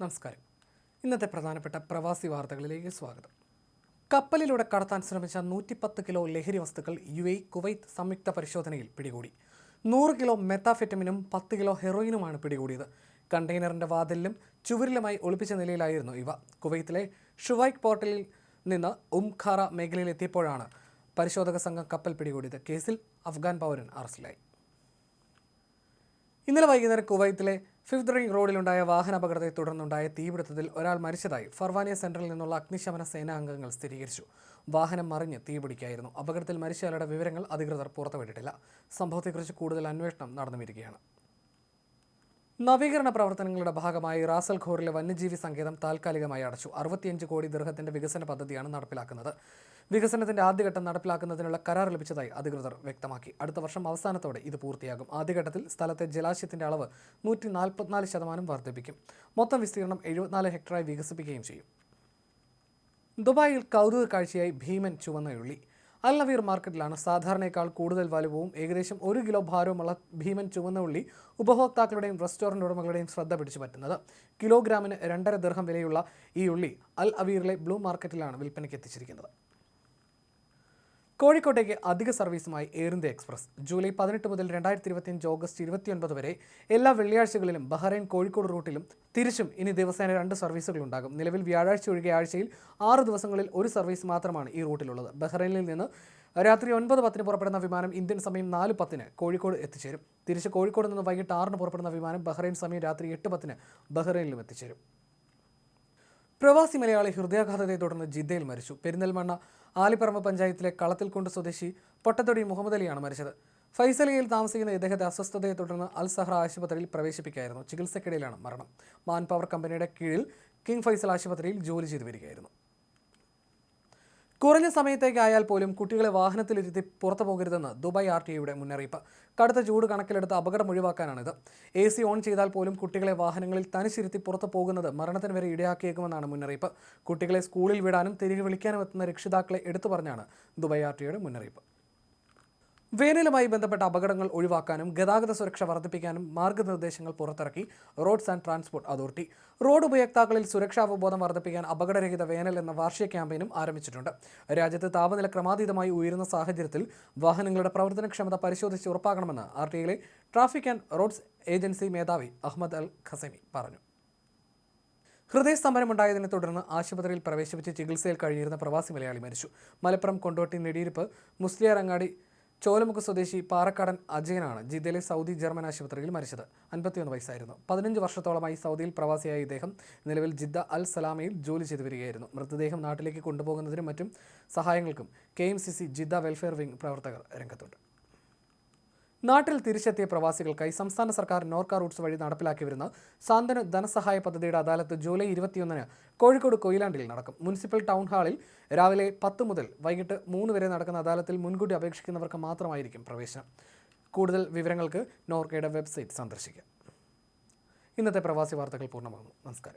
നമസ്കാരം. ഇന്നത്തെ പ്രധാനപ്പെട്ട പ്രവാസി വാർത്തകളിലേക്ക് സ്വാഗതം. കപ്പലിലൂടെ കടത്താൻ ശ്രമിച്ച നൂറ്റിപ്പത്ത് കിലോ ലഹരി വസ്തുക്കൾ യു എ കുവൈത്ത് സംയുക്ത പരിശോധനയിൽ പിടികൂടി. നൂറ് കിലോ മെത്താഫെറ്റമിനും പത്ത് കിലോ ഹെറോയിനുമാണ് പിടികൂടിയത്. കണ്ടെയ്നറിന്റെ വാതിലിലും ചുവരിലുമായി ഒളിപ്പിച്ച നിലയിലായിരുന്നു ഇവ. കുവൈത്തിലെ ഷുവൈക്ക് പോർട്ടലിൽ നിന്ന് ഉംഖാറ മേഖലയിലെത്തിയപ്പോഴാണ് പരിശോധക സംഘം കപ്പൽ പിടികൂടിയത്. കേസിൽ അഫ്ഗാൻ പൗരൻ അറസ്റ്റിലായി. ഇന്നലെ വൈകുന്നേരം കുവൈത്തിലെ ഫിഫ്ത് റിംഗ് റോഡിലുണ്ടായ വാഹനാപകടത്തെ തുടർന്നുണ്ടായ തീപിടുത്തത്തിൽ ഒരാൾ മരിച്ചതായി ഫർവാനിയ സെന്ററിൽ നിന്നുള്ള അഗ്നിശമന സേനാ അംഗങ്ങൾ സ്ഥിരീകരിച്ചു. വാഹനം മറിഞ്ഞ് തീപിടിക്കായിരുന്നു. അപകടത്തിൽ മരിച്ചയാളുടെ വിവരങ്ങൾ അധികൃതർ പുറത്തുവിട്ടിട്ടില്ല. സംഭവത്തെക്കുറിച്ച് കൂടുതൽ അന്വേഷണം നടന്നു വരികയാണ് നവീകരണ പ്രവർത്തനങ്ങളുടെ ഭാഗമായി റാസൽ ഖോറിലെ വന്യജീവി സങ്കേതം താൽക്കാലികമായി അടച്ചു. അറുപത്തിയഞ്ച് കോടി ദീർഘത്തിന്റെ വികസന പദ്ധതിയാണ് നടപ്പിലാക്കുന്നത്. വികസനത്തിന്റെ ആദ്യഘട്ടം നടപ്പിലാക്കുന്നതിനുള്ള കരാർ ലഭിച്ചതായി അധികൃതർ വ്യക്തമാക്കി. അടുത്ത വർഷം അവസാനത്തോടെ ഇത് പൂർത്തിയാകും. ആദ്യഘട്ടത്തിൽ സ്ഥലത്തെ ജലാശയത്തിന്റെ അളവ് നൂറ്റി നാൽപ്പത്തിനാല് ശതമാനം വർദ്ധിപ്പിക്കും. മൊത്തം വിസ്തീർണം എഴുപത്തിനാല് ഹെക്ടറായി വികസിപ്പിക്കുകയും ചെയ്യും. ദുബായിൽ കൗതുക കാഴ്ചയായി ഭീമൻ ചുവന്നയുള്ളി അൽ അവീർ മാർക്കറ്റിലാണ് സാധാരണയേക്കാൾ കൂടുതൽ വലുപ്പവും ഏകദേശം ഒരു കിലോ ഭാരവുമുള്ള ഭീമൻ ചുവന്ന ഉള്ളി ഉപഭോക്താക്കളുടെയും റെസ്റ്റോറന്റ് ഉടമകളുടെയും ശ്രദ്ധ പിടിച്ചു പറ്റുന്നത്. കിലോഗ്രാമിന് രണ്ടര ദീർഘം വിലയുള്ള ഈ ഉള്ളി അൽ അവീറിലെ ബ്ലൂ മാർക്കറ്റിലാണ് വിൽപ്പനയ്ക്ക് എത്തിച്ചിരിക്കുന്നത്. കോഴിക്കോട്ടേക്ക് അധിക സർവീസുമായി എയർ ഇന്ത്യ എക്സ്പ്രസ്. ജൂലൈ പതിനെട്ട് മുതൽ രണ്ടായിരത്തി ഇരുപത്തിയഞ്ച് ഓഗസ്റ്റ് ഇരുപത്തിയൊൻപത് വരെ എല്ലാ വെള്ളിയാഴ്ചകളിലും ബഹ്റൈൻ കോഴിക്കോട് റൂട്ടിലും തിരിച്ചും ഇനി ദിവസേന രണ്ട് സർവീസുകൾ ഉണ്ടാകും. നിലവിൽ വ്യാഴാഴ്ച ഒഴികെ ആഴ്ചയിൽ ആറ് ദിവസങ്ങളിൽ ഒരു സർവീസ് മാത്രമാണ് ഈ റൂട്ടിലുള്ളത്. ബഹ്റൈനിൽ നിന്ന് രാത്രി ഒൻപത് പത്തിന് പുറപ്പെടുന്ന വിമാനം ഇന്ത്യൻ സമയം നാല് പത്തിന് കോഴിക്കോട് എത്തിച്ചേരും. തിരിച്ച് കോഴിക്കോട് നിന്ന് വൈകിട്ട് ആറിന് പുറപ്പെടുന്ന വിമാനം ബഹ്റൈൻ സമയം രാത്രി എട്ട് പത്തിന് ബഹ്റൈനിലും എത്തിച്ചേരും. പ്രവാസി മലയാളി ഹൃദയാഘാതത്തെ തുടർന്ന് ജിദ്ദയിൽ മരിച്ചു. പെരിന്തൽമണ്ണ ആലിപ്പറമ്പ് പഞ്ചായത്തിലെ കളത്തിൽക്കുണ്ട് സ്വദേശി പൊട്ടത്തൊടി മുഹമ്മദ് അലിയാണ് മരിച്ചത്. ഫൈസലിയിൽ താമസിക്കുന്ന ഇദ്ദേഹത്തെ അസ്വസ്ഥതയെ തുടർന്ന് അൽ സഹ്റ ആശുപത്രിയിൽ പ്രവേശിപ്പിക്കുകയായിരുന്നു. ചികിത്സക്കിടയിലാണ് മരണം. മാൻ പവർ കമ്പനിയുടെ കീഴിൽ കിങ് ഫൈസൽ ആശുപത്രിയിൽ ജോലി ചെയ്തു വരികയായിരുന്നു. കുറഞ്ഞ സമയത്തേക്കായാൽ പോലും കുട്ടികളെ വാഹനത്തിലിരുത്തി പുറത്തു പോകരുതെന്ന് ദുബായ് ആർ ടി ഐയുടെ മുന്നറിയിപ്പ്. കടുത്ത ചൂട് കണക്കിലെടുത്ത് അപകടം ഒഴിവാക്കാനാണിത്. എ സി ഓൺ ചെയ്താൽ പോലും കുട്ടികളെ വാഹനങ്ങളിൽ തനിച്ചിരുത്തി പുറത്തു പോകുന്നത് മരണത്തിന് വരെ ഇടയാക്കിയേക്കുമെന്നാണ് മുന്നറിയിപ്പ്. കുട്ടികളെ സ്കൂളിൽ വിടാനും തിരികെ വിളിക്കാനും എത്തുന്ന രക്ഷിതാക്കളെ എടുത്തു പറഞ്ഞാണ് ദുബായ് ആർ ടി ഐയുടെ മുന്നറിയിപ്പ്. വേനലുമായി ബന്ധപ്പെട്ട അപകടങ്ങൾ ഒഴിവാക്കാനും ഗതാഗത സുരക്ഷ വർദ്ധിപ്പിക്കാനും മാർഗനിർദ്ദേശങ്ങൾ പുറത്തിറക്കി roads and transport authority. Road ഉപയോക്താക്കളിൽ സുരക്ഷാവബോധം വർദ്ധിപ്പിക്കാൻ അപകടരഹിത വേനൽ എന്ന വാർഷിക ക്യാമ്പയിനും ആരംഭിച്ചിട്ടുണ്ട്. രാജ്യത്ത് താപനില ക്രമാതീതമായി ഉയരുന്ന സാഹചര്യത്തിൽ വാഹനങ്ങളുടെ പ്രവർത്തനക്ഷമത പരിശോധിച്ച് ഉറപ്പാക്കണമെന്ന് R T ഐയിലെ traffic and roads agency Ahmed Ahmed അൽ ഖസമി പറഞ്ഞു. ഹൃദയസ്തംഭനമുണ്ടായതിനെ തുടർന്ന് ആശുപത്രിയിൽ പ്രവേശിപ്പിച്ച് ചികിത്സയിൽ കഴിഞ്ഞിരുന്ന പ്രവാസി മലയാളി മരിച്ചു. മലപ്പുറം കൊണ്ടോട്ടി നെടിയിരിപ്പ് മുസ്ലിയാരങ്ങാടി ചോലമുക്ക് സ്വദേശി പാറക്കാടൻ അജയനാണ് ജിദ്ദയിലെ സൗദി ജർമ്മൻ ആശുപത്രിയിൽ മരിച്ചത്. അൻപത്തിയൊന്ന് വയസ്സായിരുന്നു. പതിനഞ്ച് വർഷത്തോളമായി സൗദിയിൽ പ്രവാസിയായ ഇദ്ദേഹം നിലവിൽ ജിദ്ദ അൽ സലാമയിൽ ജോലി ചെയ്തു വരികയായിരുന്നു. മൃതദേഹം നാട്ടിലേക്ക് കൊണ്ടുപോകുന്നതിനും മറ്റും സഹായങ്ങൾക്കും കെ ജിദ്ദ വെൽഫെയർ വിംഗ് പ്രവർത്തകർ രംഗത്തുണ്ട്. നാട്ടിൽ തിരിച്ചെത്തിയ പ്രവാസികൾക്കായി സംസ്ഥാന സർക്കാർ നോർക്ക റൂട്ട്സ് വഴി നടപ്പിലാക്കി വരുന്ന സാന്ത്വന ധനസഹായ പദ്ധതിയുടെ അദാലത്ത് ജൂലൈ ഇരുപത്തിയൊന്നിന് കോഴിക്കോട് കൊയിലാണ്ടിൽ നടക്കും. മുനിസിപ്പൽ ടൗൺ ഹാളിൽ രാവിലെ പത്ത് മുതൽ വൈകിട്ട് മൂന്ന് വരെ നടക്കുന്ന അദാലത്തിൽ മുൻകൂട്ടി അപേക്ഷിക്കുന്നവർക്ക് മാത്രമായിരിക്കും പ്രവേശനം. കൂടുതൽ വിവരങ്ങൾക്ക് നോർക്കയുടെ വെബ്സൈറ്റ് സന്ദർശിക്കുക. ഇന്നത്തെ പ്രവാസി വാർത്തകൾ പൂർണമാകുന്നു. നമസ്കാരം.